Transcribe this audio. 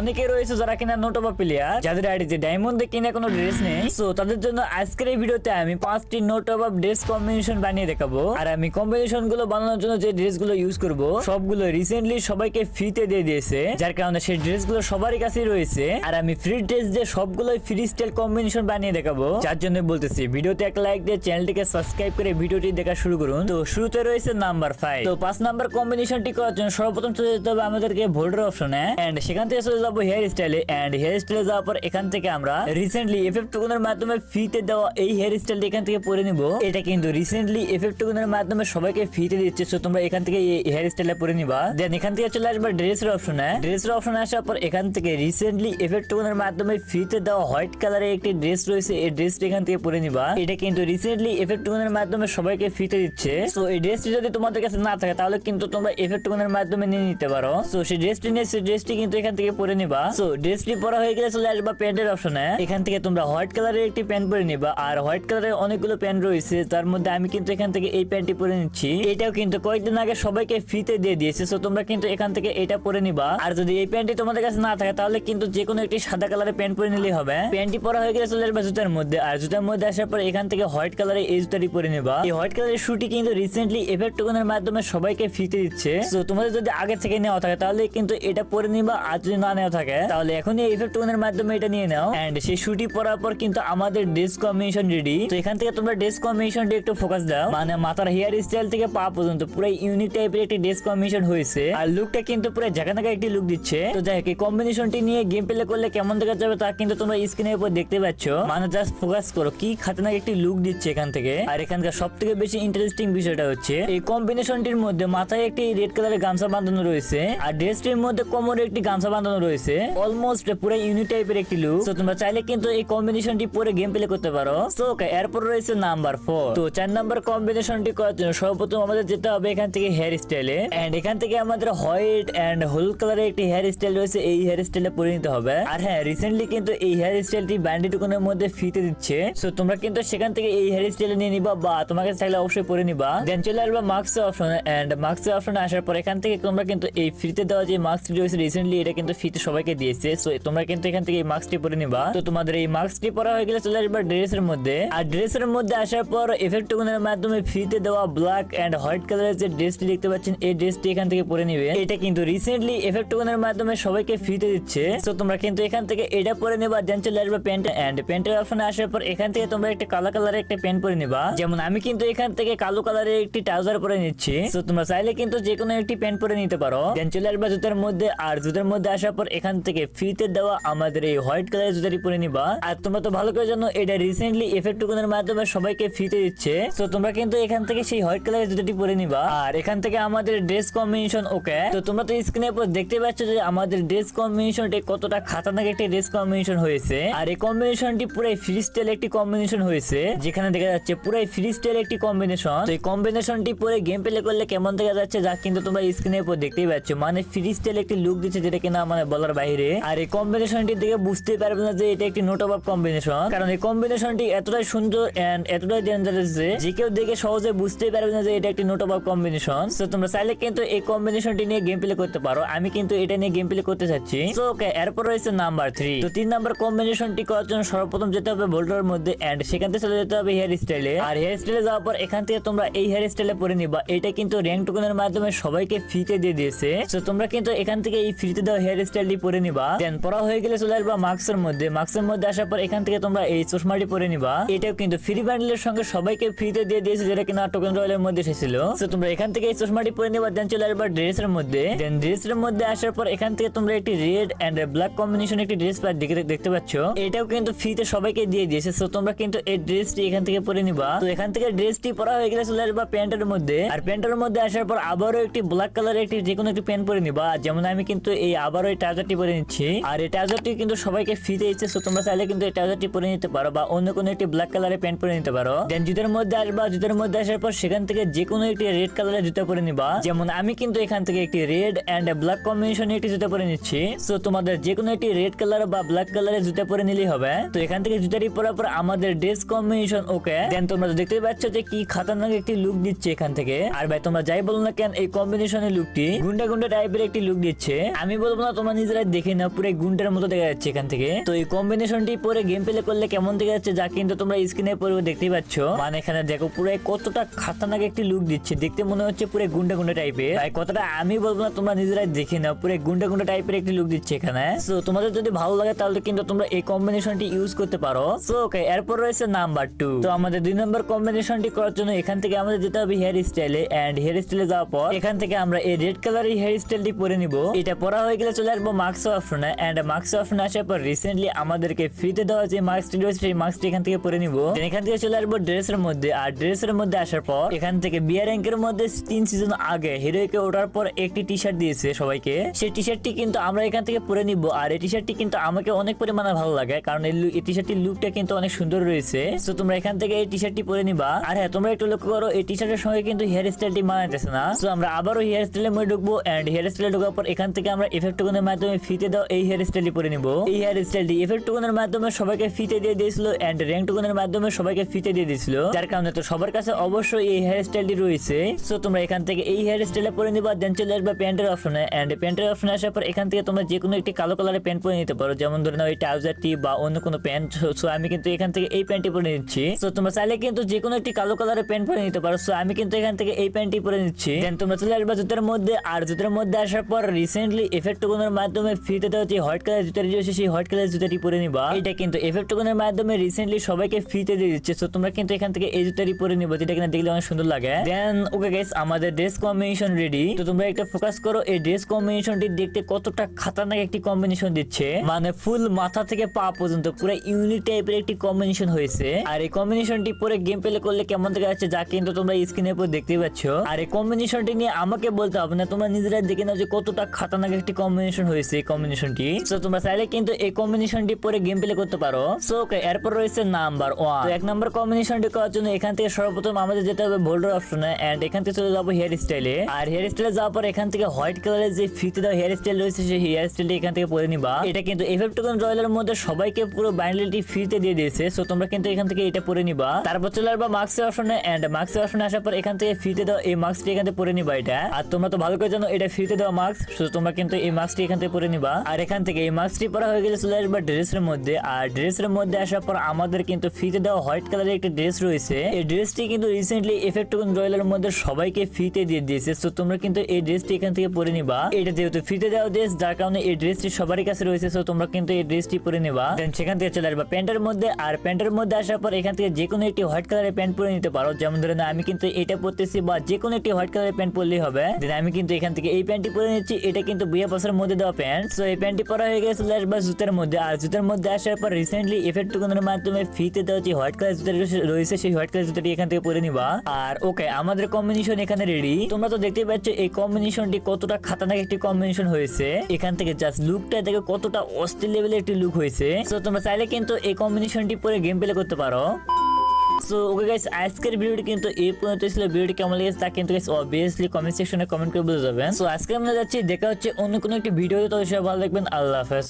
অনেকে রয়েছে যারা কিনা নোটোবা প্লেয়ার যাদের আইডিতে ডায়মন্ডে কিনা কোনো ড্রেস নেই। সো তাদের জন্য আজকের এই ভিডিওতে আমি পাঁচটি নোটোবা ড্রেস কম্বিনেশন বানিয়ে দেখাবো। আর আমি কম্বিনেশনগুলো বানানোর জন্য যে ড্রেসগুলো ইউজ করব, সবগুলো রিসেন্টলি সবাইকে ফ্রিতে দিয়ে দিয়েছে। যার কারণে সেই ড্রেসগুলো সবারই কাছেই রয়েছে। আর আমি ফ্রি ড্রেস দিয়ে সবগুলো ফ্রি স্টাইল কম্বিনেশন বানিয়ে দেখাবো। যার জন্য বলতেছি, ভিডিওতে এক লাইক দিয়ে চ্যানেলটিকে সাবস্ক্রাইব করে ভিডিওটি দেখা শুরু করুন। তো শুরুতে রয়েছে নাম্বার ফাইভ তো পাঁচ নাম্বার কম্বিনেশনটি করার জন্য সর্বপ্রথম চলে যেতে হবে আমাদেরকে ভোল্ডার অপশনে এন্ড সেখান থেকে যাব হেয়ার স্টাইলে এন্ড হেয়ার স্টাইলে যাওয়ার পর এখান থেকে আমরা রিসেন্টলি টোকনের মাধ্যমে দেওয়া এই হেয়ার এখান থেকে পরে নিব। এটা কিন্তু রিসেন্টলি এফএফ টোকনের মাধ্যমে সবাইকে ফ্রিতে দিচ্ছে সো তোমরা এখান থেকে এই হেয়ার পরে নিবা। দেন এখান থেকে চলে আসবে ড্রেসের অপশনে ড্রেসের আসার পর এখান থেকে রিসেন্টলি টোকনের মাধ্যমে দেওয়া হোয়াইট কালারের একটি ড্রেস রয়েছে, এই এখান থেকে পরে নিবা। এটা কিন্তু রিসেন্টলি টোকনের মাধ্যমে সবাইকে দিচ্ছে। সো এই ড্রেসটি যদি তোমাদের কাছে না থাকে, তাহলে কিন্তু তোমরা এফএফ টোকনের মাধ্যমে নিয়ে নিতে পারো। সো সেই ড্রেসটি নিয়ে, সেই ড্রেসটি কিন্তু এখান থেকে পরে নিবা। সো ড্রেসটি পরা হয়ে গেলে চলে আসবা প্যান্টের অপশনে এখান থেকে তোমরা হোয়াইট কালারের একটি প্যান্ট পরে নিবা। আর হোয়াইট কালারের অনেকগুলো প্যান্ট রয়েছে, তার মধ্যে আমি কিন্তু এখান থেকে এই প্যান্টটি পরে নিচ্ছি। এটাও কিন্তু কয়েকদিন আগে সবাইকে ফ্রিতে দিয়ে দিয়েছে সো তোমরা কিন্তু এখান থেকে এটা পরে নিবা। আর যদি এই প্যান্টটি তোমাদের কাছে না থাকে, তাহলে কিন্তু যে কোনো একটি সাদা কালারের প্যান্ট পরে নিলেই হবে। প্যান্টটি পরা হয়ে গেলে চলে আসবে জুতার মধ্যে। আর জুতার মধ্যে আসার পর এখান থেকে হোয়াইট কালারের এই জুতাটি পরে নিবা। এই হোয়াইট কালারের শুটি কিন্তু রিসেন্টলি এফেক্ট টোকনের মাধ্যমে সবাইকে ফ্রিতে দিচ্ছে। সো তোমাদের যদি আগে থেকে নেওয়া থাকে, তাহলে কিন্তু এটা পরে নিবা। আর যদি না নেওয়া থাকে। তাহলে এখনই এফেক্ট টোকনের মাধ্যমে এটা নিয়ে নাও। এন্ড সেই শুটি পরার পর কিন্তু আমাদের ড্রেস কম্বিনেশন রেডি তো এখান থেকে তোমরা ড্রেস কম্বিনেশনটি একটু ফোকাস দাও। মানে মাথার হেয়ার স্টাইল থেকে পা পর্যন্ত পুরো ইউনিক টাইপের একটি ড্রেস কম্বিনেশন হয়েছে। আর লুকটা কিন্তু পুরো ঝাঁকানাকা একটি লুক দিচ্ছে। তো যাই হোক, এই কম্বিনেশনটি নিয়ে গেম প্লে করলে কেমন দেখা যাবে তা কিন্তু তোমরা স্ক্রিনের উপর দেখতে পাচ্ছ। মানে জাস্ট ফোকাস করো, কি খাতনাক একটি লুক দিচ্ছে এখান থেকে। আর এখানকার সব থেকে বেশি ইন্টারেস্টিং বিষয়টা হচ্ছে, এই কম্বিনেশনটির মধ্যে মাথায় একটি রেড কালারের গামছা বাঁধানো রয়েছে। আর ড্রেসটির মধ্যে কোমরে একটি গামছা বাঁধানো রয়েছে। অলমোস্ট পুরো ইউনিক টাইপের একটি লুক তো তোমরা চাইলে কিন্তু এই কম্বিনেশনটি পরে গেম প্লে করতে পারো। সো ওকে এরপর রয়েছে নাম্বার ফোর তো চার নাম্বার কম্বিনেশনটি করার জন্য সর্বপ্রথম আমাদের যেতে হবে এখান থেকে হেয়ার স্টাইলে এন্ড এখান থেকে আমাদের হোয়াইট এন্ড হলুদ কালারের একটি হেয়ার স্টাইল রয়েছে। এই হেয়ার স্টাইলে পরে হবে। আর হ্যাঁ রিসেন্টলি কিন্তু এই হেয়ার স্টাইলটি ব্যান্ডি মধ্যে ফিতে দিচ্ছে। সো তোমরা কিন্তু সেখান থেকে এই হেয়ার স্টাইল নিয়ে নিবা বা তোমাকে চাইলে অবশ্যই পরে নিবা। দেন চলে আসবা মার্কস অপশন এন্ড মার্কস অপশনে আসার পর এখান থেকে তোমরা কিন্তু এই ফ্রিতে দেওয়া যে মার্কসটি রয়েছে রিসেন্টলি এটা কিন্তু ফ্রিতে সবাইকে দিয়েছে। সো তোমরা কিন্তু এখান থেকে এই মার্কসটি পরে নিবা। তো তোমাদের এই মার্কসটি পরা হয়ে গেলে চলে আসবা ড্রেসের মধ্যে। আর ড্রেসের মধ্যে আসার পর এফেক্ট টুকুনের মাধ্যমে ফ্রিতে দেওয়া ব্ল্যাক এন্ড হোয়াইট কালারের যে ড্রেসটি দেখতে পাচ্ছেন, এই ড্রেসটি এখান থেকে পরে নিবে। এটা কিন্তু রিসেন্টলি এফেক্ট টুকুনের মাধ্যমে সবাইকে ফ্রিতে দিচ্ছে। সো তোমরা কিন্তু এখান থেকে এটা পরে নেবা দেন চলে আসবে প্যান্ট এন্ড প্যান্টের অপশনে আসার পর এখান থেকে তোমরা একটা কালো কালারের একটা প্যান্ট পরে নিবা। যেমন আমি কিন্তু এখান থেকে কালো কালারের একটি ট্রাউজার পরে নিচ্ছি। সো তোমরা চাইলে কিন্তু যে কোনো একটি প্যান্ট পরে নিতে পারো। দেন চলে আসবে জুতার মধ্যে। আর জুতার মধ্যে আসার পর এখান থেকে ফ্রিতে দেওয়া আমাদের এই হোয়াইট কালারের জুতাটি পরে নিবা। আর তোমরা তো ভালো করে জানো, এটা রিসেন্টলি এফেক্ট টুকুনের মাধ্যমে সবাইকে ফ্রিতে দিচ্ছে। সো তোমরা কিন্তু এখান থেকে সেই হোয়াইট কালারের জুতাটি পরে নিবা। আর এখান থেকে আমাদের ড্রেস কম্বিনেশন ওকে তো তোমরা তো স্ক্রিনের উপর দেখতে পাচ্ছ যে আমাদের ড্রেস কম্বিনেশনটি কতটা খাতারনাক একটি ড্রেস কম্বিনেশন হয়েছে। আর এই কম্বিনেশনটি পুরো ফ্রি স্টাইল একটি কম্বিনেশন হয়েছে। যেখানে দেখা যাচ্ছে পুরো ফ্রি স্টাইল একটি কম্বিনেশন তো এই কম্বিনেশনটি পরে গেম প্লে করলে কেমন দেখা যাচ্ছে, যা কিন্তু তোমরা স্ক্রিনের উপর দেখতেই পাচ্ছ। মানে ফ্রি স্টাইল একটি লুক দিচ্ছে যেটা কিনা মানে বলার বাইরে। আর এই কম্বিনেশনটি দেখে বুঝতে পারবে না যে এটা একটি নোট অফ কম্বিনেশন কারণ এই কম্বিনেশনটি এতটাই সুন্দর এন্ড এতটাই ডেঞ্জারাস যে যে কেউ দেখে সহজে বুঝতে পারবে না যে এটা একটি নোট অফ কম্বিনেশন তো তোমরা চাইলে কিন্তু এই কম্বিনেশনটি নিয়ে গেম প্লে করতে পারো। আমি কিন্তু এটা নিয়ে গেম প্লে করতে চাচ্ছি। তো ওকে এরপর রয়েছে নাম্বার থ্রি তো তিন নাম্বার কম্বিনেশনটি করার জন্য সর্বপ্রথম যেতে হবে বোল্ডার মধ্যে এন্ড সেখান থেকে চলে যেতে হবে হেয়ার স্টাইলে আর হেয়ার স্টাইলে যাওয়ার পর এখান থেকে তোমরা এই হেয়ার স্টাইলে পরে নিবা। এটা কিন্তু র্যাঙ্ক টোকনের মাধ্যমে সবাইকে ফ্রিতে দিয়ে দিয়েছে। তো তোমরা কিন্তু এখান থেকে এই ফ্রিতে দেওয়া হেয়ার স্টাইলটি পরে নিবা। দেন পরা হয়ে গেলে চলে আসবা মার্কসের মধ্যে। মার্কসের মধ্যে আসার পর এখান থেকে তোমরা এই চশমাটি পরে নিবা। এটাও কিন্তু ফ্রি বান্ডেলের সঙ্গে সবাইকে ফ্রিতে দিয়ে দিয়েছে যেটা কিনা টোকেন রয়্যালের মধ্যে এসেছিল। তো তোমরা এখান থেকে এই চশমাটি পরে নিবা দেন চলে আসবা ড্রেসের মধ্যে। দেন ড্রেসের মধ্যে আসার পর এখান থেকে তোমরা একটি রেড এন্ড ব্ল্যাক কম্বিনেশন একটি ড্রেস দেখতে পাচ্ছ। এটাও কিন্তু ফ্রিতে সবাইকে দিয়ে দিয়েছে। তো তোমরা কিন্তু এই ড্রেসটি এখান থেকে পরে নিবা। তো এখান থেকে ড্রেসটি পরা হয়ে গেলে চলে আসবা প্যান্টের মধ্যে। আর প্যান্টের মধ্যে আসার পর আবারও একটি ব্ল্যাক কালারের একটি যে কোনো একটি প্যান্ট পরে নিবা। যেমন আমি কিন্তু এই আবারও এই ট্রাউজারটি পরে নিচ্ছি। আর এই ট্রাউজারটি কিন্তু সবাইকে ফ্রিতে দিচ্ছে তো তোমরা চাইলে কিন্তু এই ট্রাউজারটি পরে নিতে পারো বা অন্য কোনো একটি ব্ল্যাক কালারের প্যান্ট পরে নিতে পারো। দেন জুতার মধ্যে আসবা জুতার মধ্যে আসার পর সেখান থেকে যে কোনো একটি রেড কালারের জুতা পরে নিবা। যেমন আমি কিন্তু এখান থেকে একটি রেড এন্ড ব্ল্যাক কম্বিনেশন একটি জুতা পরে নিচ্ছি। তো তোমাদের যে কোনো একটি রেড কালার বা ব্ল্যাক কালারের জুতা পরে নিলেই হবে। তো এখান থেকে জুতাটি পরার পর আমাদের ড্রেস কম্বিনেশন ওকে দেন তোমরা দেখতে পাচ্ছ যে কি খাতারনাক একটি লুক দিচ্ছে এখান থেকে। আর ভাই, তোমরা যাই বলো না কেন, এই কম্বিনেশনের লুকটি গুন্ডা গুন্ডা টাইপের একটি লুক দিচ্ছে। আমি বলব না তোমরা নিজেরা দেখে না, পুরো গুন্ডের মতো দেখা যাচ্ছে এখান থেকে। তো এই কম্বিনেশনটি পরে গেম প্লে করলে কেমন দেখা যাচ্ছে, যা কিন্তু তোমরা স্ক্রিনে পরে দেখতেই পাচ্ছ। মানে এখানে দেখো, পুরো কতটা খাতারনাক একটি লুক দিচ্ছে। দেখতে মনে হচ্ছে পুরো গুন্ডা গুন্ডা টাইপের তাই কথাটা আমি বলব না, তোমরা নিজেরাই দেখে নাও, পুরো গুন্ডা গুন্ডা টাইপের একটি লুক দিচ্ছে এখানে। সো তোমাদের যদি ভালো লাগে, তাহলে কিন্তু তোমরা এই কম্বিনেশনটি ইউজ করতে পারো। সো ওকে এরপর রয়েছে নাম্বার টু তো আমাদের দুই নম্বর কম্বিনেশনটি করার জন্য এখান থেকে আমাদের যেতে হবে হেয়ার স্টাইলে এন্ড হেয়ার স্টাইলে যাওয়ার পর, এখান থেকে আমরা এই রেড কালারের হেয়ার স্টাইলটি পরে নিব। এটা পরা হয়ে গেলে চলে আসব মার্কস অপশনে এন্ড মার্কস অপশনে আসার পর রিসেন্টলি আমাদেরকে ফ্রিতে দেওয়া যে মার্কসটি রয়েছে, সেই মার্কসটি এখান থেকে পরে নিব। এখান থেকে চলে আসব ড্রেসের মধ্যে। আর ড্রেসের মধ্যে আসার পর এখান থেকে বিয়ার র্যাঙ্কের মধ্যে তিন সিজন আগে হিরোইকে ওঠার পর একটি টি শার্ট দিয়েছে সবাইকে। সেই টি শার্টটি কিন্তু আমরা এখান থেকে পরে নিব। আর এই টি শার্টটি কিন্তু আমাকে অনেক পরিমাণে ভালো লাগে, কারণ এই টি শার্টটির লুকটা কিন্তু অনেক সুন্দর রয়েছে। তো তোমরা এখান থেকে এই টি শার্টটি পরে নিবা। আর হ্যাঁ তোমরা একটু লক্ষ্য করো, এই টি শার্টের সঙ্গে কিন্তু হেয়ার স্টাইলটি মানাইতেছে না। তো আমরা আবারও হেয়ার স্টাইলের মধ্যে ঢুকবো। এন্ড হেয়ার স্টাইলে ঢোকার পর এখান থেকে আমরা টোকনের মাধ্যমে ফিতে দাও, এই হেয়ার স্টাইলটি পরে নিব। এই হেয়ার স্টাইলটি এফেক্ট টোকনের মাধ্যমে সবাইকে ফিতে দিয়ে দিয়েছিল এন্ড র্যাঙ্ক টোকনের মাধ্যমে সবাইকে ফিতে দিয়ে দিয়েছিল। যার কারণে তো সবার কাছে অবশ্যই এই হেয়ার স্টাইলটি রয়েছে। সো তোমরা এখান থেকে এই হেয়ার স্টাইলে পরে নিবা দেন চলে আসবে প্যান্টের অপশনে এন্ড প্যান্টের অপশনে আসার পর এখান থেকে তোমরা যে কোনো একটি কালো কালারের প্যান্ট পরে নিতে পারো। যেমন ধরে নাও এই ট্রাউজারটি বা অন্য কোনো প্যান্ট সো আমি কিন্তু এখান থেকে এই প্যান্টটি পরে নিচ্ছি। সো তোমরা চাইলে কিন্তু যে কোনো একটি কালো কালারের প্যান্ট পরে নিতে পারো। সো আমি কিন্তু এখান থেকে এই প্যান্টটি পরে নিচ্ছি। দেন তোমরা চলে আসবে জুতার মধ্যে। আর জুতার মধ্যে আসার পর রিসেন্টলি এফেক্ট টোকনের মাধ্যমে ফ্রিতে দেওয়া যে হোয়াইট কালার জুতাটি রয়েছে সেই হোয়াইট কালার জুতাটি পরে নিবা। এটা কিন্তু এফেক্ট টোকনের মাধ্যমে রিসেন্টলি সবাইকে ফ্রিতে দিয়ে দিচ্ছে সো তোমরা কিন্তু এখান থেকে এই জুতাটি পরে নিবা, যেটা কিনা দেখলে অনেক সুন্দর লাগে। দেন ওকে গাইস আমাদের ড্রেস কম্বিনেশন রেডি তো তোমরা একটা ফোকাস করো, এই ড্রেস কম্বিনেশনটি দেখতে কতটা খাতারনাক একটি কম্বিনেশন দিচ্ছে। মানে ফুল মাথা থেকে পা পর্যন্ত, পুরো ইউনিক টাইপের একটি কম্বিনেশন হয়েছে। আর এই কম্বিনেশনটি পরে গেম প্লে করলে কেমন দেখা যাচ্ছে, যা কিন্তু তোমরা স্ক্রিনের উপর দেখতে পাচ্ছ। আর এই কম্বিনেশনটি নিয়ে আমাকে বলতে হবে না, তোমরা নিজেরা দেখে নাও যে কতটা খাতারনাক একটি কম্বিনেশন হয়েছে এই কম্বিনেশনটি সো তোমরা চাইলে কিন্তু এই কম্বিনেশনটি পরে গেম প্লে করতে পারো। সো ওকে এরপর রয়েছে নাম্বার ওয়ান এক নাম্বার কম্বিনেশনটি করার জন্য এখান থেকে সর্বপ্রথম আমাদের যেতে হবে বোল্ডার অপশনে এন্ড এখান থেকে চলে যাব হেয়ার স্টাইলে আর হেয়ার স্টাইলে যাওয়ার পর এখান থেকে হোয়াইট কালারের যে ফিতে দেওয়া হেয়ার স্টাইল রয়েছে, সেই হেয়ার স্টাইলটি এখান থেকে পরে নিবা। এটা কিন্তু এফএফ টোকেন রয়্যালের মধ্যে সবাইকে পুরো বাইন্ডেলটি ফ্রিতে দিয়ে দিয়েছে। সো তোমরা কিন্তু এখান থেকে এটা পরে নিবা। তারপর চলে আসবা মার্কসের অপশনে এন্ড মার্কসের অপশনে আসার পর এখান থেকে ফ্রিতে দেওয়া এই মার্কসটি এখান থেকে পরে নিবা এটা। আর তোমরা তো ভালো করে জানো, এটা ফ্রিতে দেওয়া মার্কস সো তোমরা কিন্তু এই মার্কসটি এখান থেকে পরে নিবা। আর এখান থেকে এই মার্কসটি পরা হয়ে গেলে চলে আসবা ড্রেসের মধ্যে। আর ড্রেসের মধ্যে আসার পর আমাদের কিন্তু ফ্রিতে দেওয়া হোয়াইট কালারের একটা ড্রেস রয়েছে। এই ড্রেসটি কিন্তু রিসেন্টলি এফেক্ট টোকেন রয়্যালের মধ্যে সবাইকে ফ্রিতে দিয়ে দিয়েছে। সো তোমরা কিন্তু এই ড্রেসটি এখান থেকে পরে নিবা। এটা যেহেতু ফ্রিতে দেওয়া ড্রেস যার কারণে এই ড্রেসটি সবারই কাছে রয়েছে। সো তোমরা কিন্তু এই ড্রেসটি পরে নিবা। দেন সেখান থেকে চলে আসবা প্যান্টের মধ্যে। আর প্যান্টের মধ্যে আসার পর এখান থেকে যে কোনো একটি হোয়াইট কালারের প্যান্ট পরে নিতে পারো। যেমন ধরেন আমি কিন্তু এটা পরতেছি বা যে কোনো একটি হোয়াইট কালারের প্যান্ট পরলেই হবে। দেন আমি কিন্তু এখান থেকে এই প্যান্টটি পরে নিচ্ছি। এটা কিন্তু বুয়া বছরের মধ্যে প্যান্ট সো এই প্যান্টটি পরা হয়ে গেছে চলে আসবা জুতার মধ্যে। আর জুতার মধ্যে আসার পর রিসেন্টলি এফেক্ট টোকনের মাধ্যমে ফ্রিতে দেওয়া যে হোয়াইট কালার জুতা রয়েছে সেই হোয়াইট কালার জুতাটি এখান থেকে পরে নিবা। আর ওকে আমাদের কম্বিনেশন এখানে রেডি তোমরা তো দেখতেই পাচ্ছ, এই কম্বিনেশনটি কতটা খাতারনাক একটি কম্বিনেশন হয়েছে। এখান থেকে জাস্ট লুকটা দেখে, কতটা অস্থির লেভেলের একটি লুক হয়েছে। সো তোমরা চাইলে কিন্তু এই কম্বিনেশনটি পরে গেম প্লে করতে পারো। সো ওকে গাইস আজকের ভিডিওটি কিন্তু এই পর্যন্ত ছিল। ভিডিওটি কেমন লেগেছে তা কিন্তু গাইস অবভিয়াসলি কমেন্ট সেকশনে কমেন্ট করে বলে যাবেন। সো আজকে আমরা যাচ্ছি, দেখা হচ্ছে অন্য কোনো একটি ভিডিওতে তো সবাই ভালো দেখবেন আল্লাহ হাফেজ।